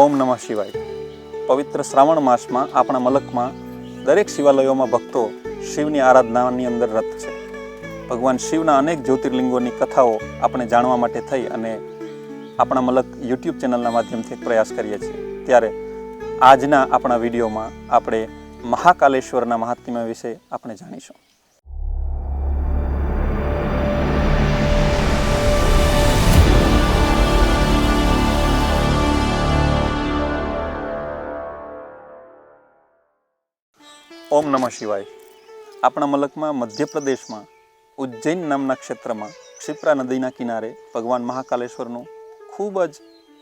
ઓમ નમઃ શિવાય. પવિત્ર શ્રાવણ માસમાં આપણા મલકમાં દરેક શિવાલયોમાં ભક્તો શિવની આરાધનાની અંદર રત છે. ભગવાન શિવના અનેક જ્યોતિર્લિંગોની કથાઓ આપણે જાણવા માટે થઈ અને આપણા મલક યુટ્યુબ ચેનલના માધ્યમથી પ્રયાસ કરીએ છીએ. ત્યારે આજના આપણા વિડીયોમાં આપણે મહાકાલેશ્વરના મહાત્મ્ય વિશે આપણે જાણીશું. ઓમ નમઃ શિવાય. આપણા મલકમાં મધ્યપ્રદેશમાં ઉજ્જૈન નામના ક્ષેત્રમાં ક્ષિપ્રા નદીના કિનારે ભગવાન મહાકાલેશ્વરનું ખૂબ જ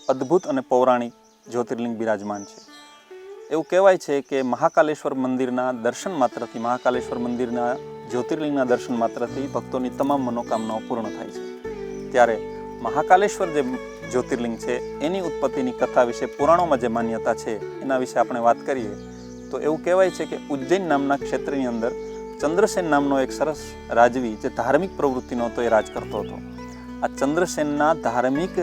અદ્ભુત અને પૌરાણિક જ્યોતિર્લિંગ બિરાજમાન છે. એવું કહેવાય છે કે મહાકાલેશ્વર મંદિરના દર્શન માત્રથી, મહાકાલેશ્વર મંદિરના જ્યોતિર્લિંગના દર્શન માત્રથી ભક્તોની તમામ મનોકામનાઓ પૂર્ણ થાય છે. ત્યારે મહાકાલેશ્વર જે જ્યોતિર્લિંગ છે, એની ઉત્પત્તિની કથા વિશે પુરાણોમાં જે માન્યતા છે, એના વિશે આપણે વાત કરીએ તો એવું કહેવાય છે કે ઉજ્જૈન નામના ક્ષેત્રની અંદર ચંદ્રસેન નામનો એક સરસ રાજવી જે ધાર્મિક પ્રવૃત્તિનો હતો એ રાજ કરતો હતો. આ ચંદ્રસેનના ધાર્મિક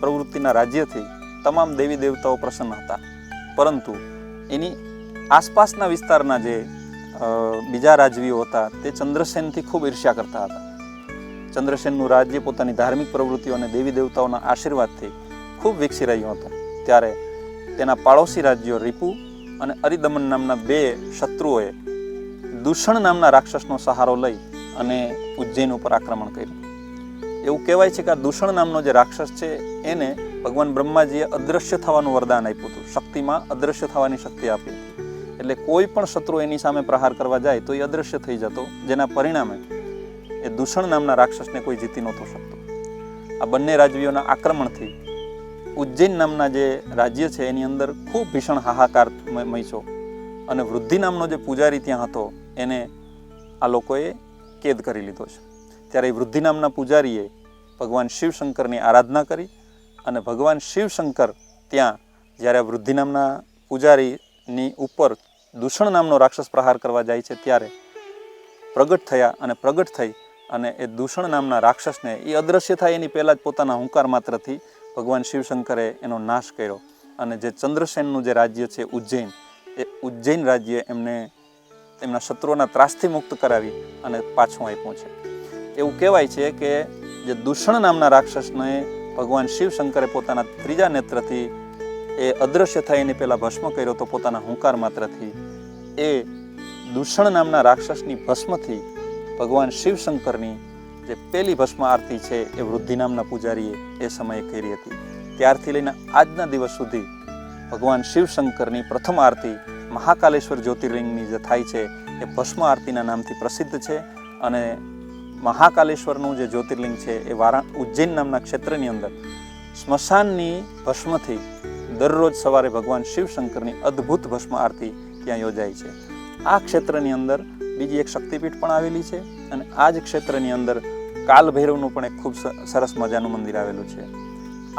પ્રવૃત્તિના રાજ્યથી તમામ દેવી દેવતાઓ પ્રસન્ન હતા. પરંતુ એની આસપાસના વિસ્તારના જે બીજા રાજવીઓ હતા તે ચંદ્રસેનથી ખૂબ ઈર્ષ્યા કરતા હતા. ચંદ્રસેનનું રાજ્ય પોતાની ધાર્મિક પ્રવૃત્તિઓ અને દેવી દેવતાઓના આશીર્વાદથી ખૂબ વિકસી રહ્યું હતું. ત્યારે તેના પાડોશી રાજ્યો રીપુ અને અરિદમન નામના બે શત્રુઓએ દૂષણ નામના રાક્ષસનો સહારો લઈ અને ઉજ્જૈન ઉપર આક્રમણ કર્યું. એવું કહેવાય છે કે આ દૂષણ નામનો જે રાક્ષસ છે, એને ભગવાન બ્રહ્માજીએ અદૃશ્ય થવાનું વરદાન આપ્યું હતું. શક્તિમાં અદૃશ્ય થવાની શક્તિ આપી હતી. એટલે કોઈ પણ શત્રુ એની સામે પ્રહાર કરવા જાય તો એ અદૃશ્ય થઈ જતો. જેના પરિણામે એ દૂષણ નામના રાક્ષસને કોઈ જીતી નહોતો શકતો. આ બંને રાજવીઓના આક્રમણથી ઉજ્જૈન નામના જે રાજ્ય છે, એની અંદર ખૂબ ભીષણ હાહાકાર મ- મચ્યો. અને વૃદ્ધિ નામનો જે પૂજારી ત્યાં હતો, એને આ લોકોએ કેદ કરી લીધો છે. ત્યારે એ વૃદ્ધિ નામના પૂજારીએ ભગવાન શિવશંકરની આરાધના કરી અને ભગવાન શિવશંકર ત્યાં જ્યારે વૃદ્ધિ નામના પૂજારીની ઉપર દૂષણ નામનો રાક્ષસ પ્રહાર કરવા જાય છે, ત્યારે પ્રગટ થયા અને પ્રગટ થઈ અને એ દૂષણ નામના રાક્ષસને એ અદૃશ્ય થાય એની પહેલાં જ પોતાના હુંકાર માત્રથી ભગવાન શિવશંકરે એનો નાશ કર્યો અને જે ચંદ્રસેનનું જે રાજ્ય છે, ઉજ્જૈન, એ ઉજ્જૈન રાજ્ય એમને એમના શત્રુઓના ત્રાસથી મુક્ત કરાવી અને પાછું આપ્યું છે એવું કહેવાય છે કે જે દૂષણ નામના રાક્ષસને ભગવાન શિવશંકરે પોતાના ત્રીજા નેત્રથી એ અદૃશ્ય થાય એની પહેલાં ભસ્મ કર્યો તો પોતાના હુંકાર માત્રથી એ દૂષણ નામના રાક્ષસની ભસ્મથી ભગવાન શિવશંકરની જે પહેલી ભસ્મ આરતી છે એ વૃદ્ધિ નામના પૂજારીએ એ સમયે કરી હતી. ત્યારથી લઈને આજના દિવસ સુધી ભગવાન શિવશંકરની પ્રથમ આરતી મહાકાલેશ્વર જ્યોતિર્લિંગની જે થાય છે એ ભસ્મ આરતીના નામથી પ્રસિદ્ધ છે અને મહાકાલેશ્વરનું જે જ્યોતિર્લિંગ છે એ વારા ઉજ્જૈન નામના ક્ષેત્રની અંદર સ્મશાનની ભસ્મથી દરરોજ સવારે ભગવાન શિવશંકરની અદ્ભુત ભસ્મ આરતી ત્યાં યોજાય છે. આ ક્ષેત્રની અંદર બીજી એક શક્તિપીઠ પણ આવેલી છે અને આ જ ક્ષેત્રની અંદર કાલ ભૈરવનું પણ એક ખૂબ સરસ મજાનું મંદિર આવેલું છે.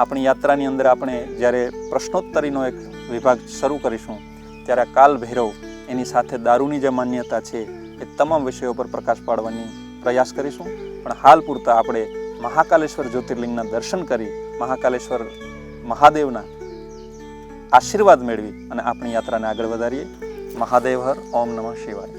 આપણી યાત્રાની અંદર આપણે જ્યારે પ્રશ્નોત્તરીનો એક વિભાગ શરૂ કરીશું, ત્યારે આ કાલ ભૈરવ એની સાથે દારૂની જે માન્યતા છે એ તમામ વિષયો પર પ્રકાશ પાડવાની પ્રયાસ કરીશું. પણ હાલ પૂરતા આપણે મહાકાલેશ્વર જ્યોતિર્લિંગના દર્શન કરી, મહાકાલેશ્વર મહાદેવના આશીર્વાદ મેળવી અને આપણી યાત્રાને આગળ વધારીએ. મહાદેવ હર, ઓમ નમઃ શિવાય.